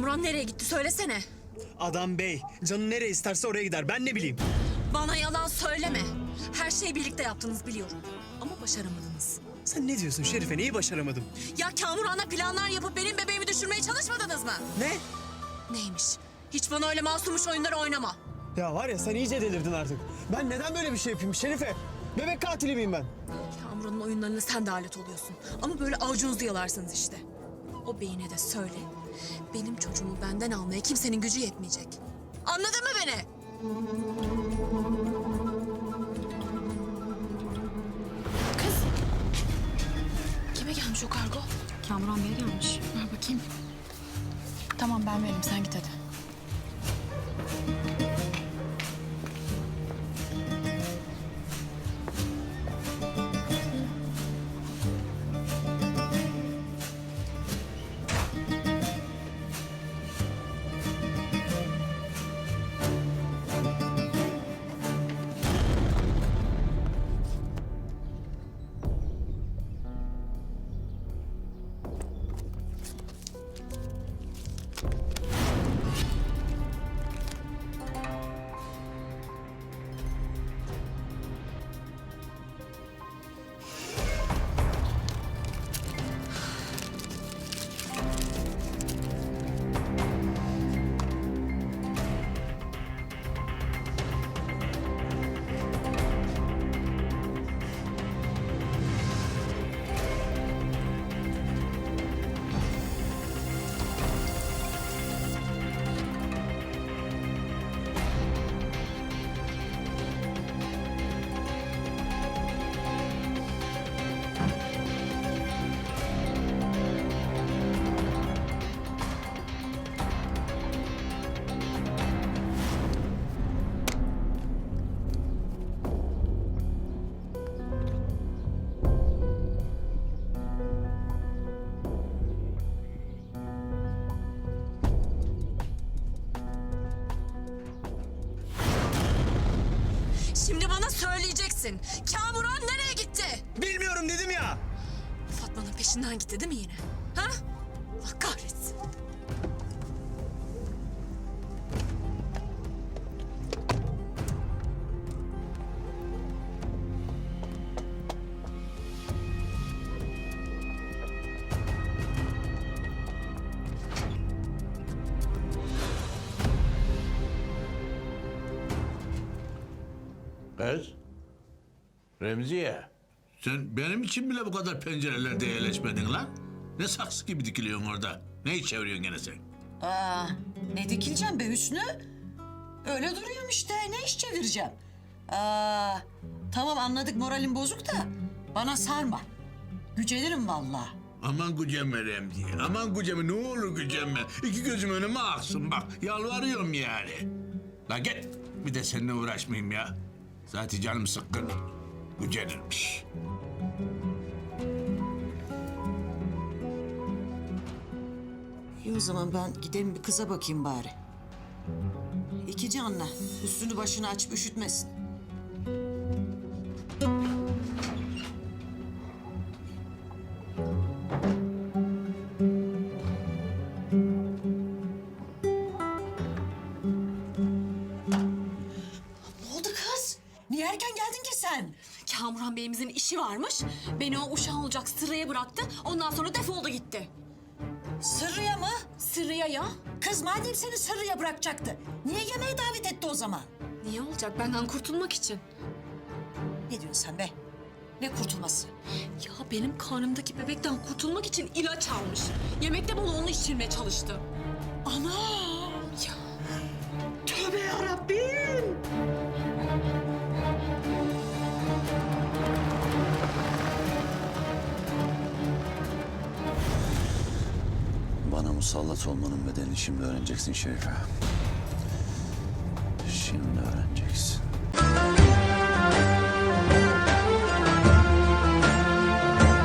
Kamuran nereye gitti söylesene. Adam bey, canı nereye isterse oraya gider. Ben ne bileyim. Bana yalan söyleme. Her şeyi birlikte yaptınız biliyorum. Ama başaramadınız. Sen ne diyorsun Şerife? Neyi başaramadım? Ya Kamuran'la planlar yapıp benim bebeğimi düşürmeye çalışmadınız mı? Ne? Neymiş? Hiç bana öyle masumuş oyunları oynama. Ya var ya sen iyice delirdin artık. Ben neden böyle bir şey yapayım Şerife? Bebek katili miyim ben? Kamuran'ın oyunlarına sen de alet oluyorsun. Ama böyle avucunuzu yalarsınız işte. O beyine de söyle. Benim çocuğumu benden almaya kimsenin gücü yetmeyecek. Anladın mı beni? Kız. Kime gelmiş o kargo? Kamuran Bey'e gelmiş. Ver bakayım. Tamam ben veririm sen git hadi. Şimdi bana söyleyeceksin. Kamuran nereye gitti? Bilmiyorum dedim ya. Fatma'nın peşinden gitti değil mi yine? Ha? Allah kahretsin. Kız. Remziye. Sen benim için bile bu kadar pencerelerde yerleşmedin lan. Ne saksı gibi dikiliyorsun orada. Ne iş çeviriyorsun gene sen? Aa, ne dikileceğim be Hüsnü? Öyle duruyorum işte. Ne iş çevireceğim? Aa, tamam anladık moralim bozuk da bana sarma. Gücenirim vallahi. Aman gücenme Remziye. Aman gücenme ne olur gücenme. İki gözüm önüme aksın bak. Yalvarıyorum yani. La git. Bir de seninle uğraşmayayım ya. Zaten canım sıkkın. Gücenirmiş. İyi o zaman ben gideyim bir kıza bakayım bari. İki canla. Üstünü başını açıp üşütmesin. Erken geldin ki sen? Kamuran Bey'imizin işi varmış. Beni o uşağın olacak sıraya bıraktı. Ondan sonra defoldu gitti. Sırrıya mı? Sıraya ya. Kız madem seni sırrıya bırakacaktı. Niye yemeğe davet etti o zaman? Niye olacak? Benden kurtulmak için. Ne diyorsun sen be? Ne kurtulması? Ya benim karnımdaki bebekten kurtulmak için ilaç almış. Yemekte bana onu içirmeye çalıştı. Ana! Musallat olmanın bedelini şimdi öğreneceksin Şerife. Şimdi öğreneceksin.